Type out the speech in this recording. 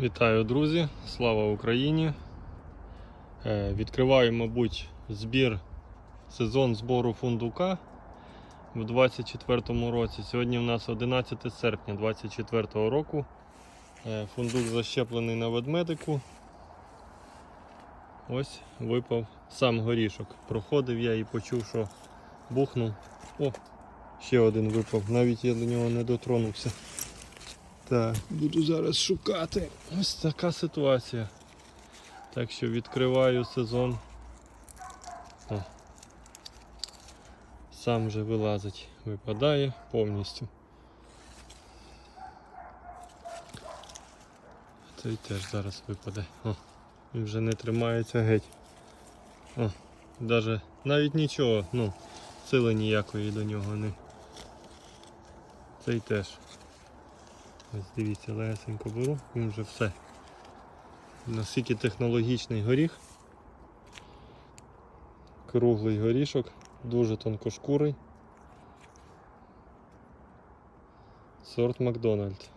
Вітаю, друзі! Слава Україні! Е, Відкриваю, мабуть, збір сезон збору фундука в 2024 році. Сьогодні у нас 11 серпня 2024 року. Е, Фундук защеплений на ведмедику. Ось випав сам горішок. Проходив я і почув, що бухнув. О, ще один випав. Навіть я до нього не дотронувся. Так, буду зараз шукати. Ось така ситуація. Так що відкриваю сезон. О. Сам вже вилазить, випадає повністю. Цей теж зараз випаде. О, він вже не тримається геть. О, даже, навіть нічого, ну, сили ніякої до нього не. Цей теж. Ось дивіться, легесенько беру, він вже все. Наскільки технологічний горіх. Круглий горішок, дуже тонкошкурий. Сорт Макдональд.